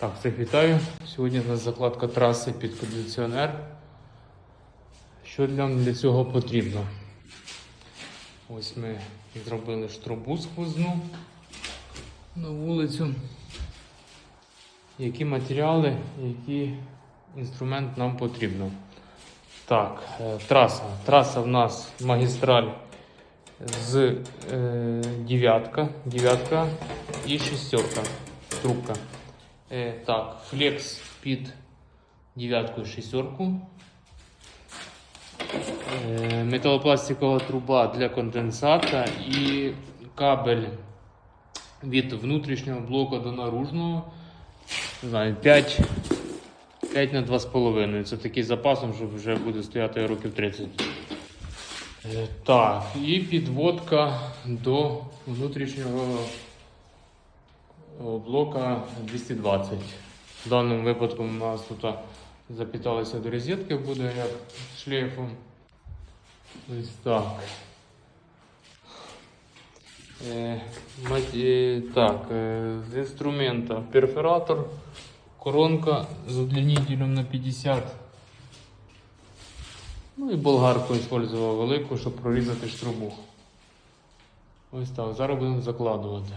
Так, всіх вітаю. Сьогодні у нас закладка траси під кондиціонер. Що нам для цього потрібно? Ось ми зробили штрубу сквозну на вулицю. Які матеріали, який інструмент нам потрібно? Так, е, траса. Траса в нас магістраль з е, дев'ятка, дев'ятка і шестерка. Трубка. Е, так, флекс під дев'ятку і шестерку. Е, металопластикова труба для конденсата і кабель від внутрішнього блоку до наружного. Не знаю, 5, 5 на 2,5. Це такий запасом, що вже буде стояти років 30. Е, Так, і підводка до внутрішнього блока 220. В даному випадку у нас тут запіталися до розетки, буде як шлейфом. Ось так. Е, е, так, е, з інструмента перфоратор, коронка з удлінителем на 50. Ну і болгарку використовував велику, щоб прорізати штрубу. Ось так, зараз будемо закладувати.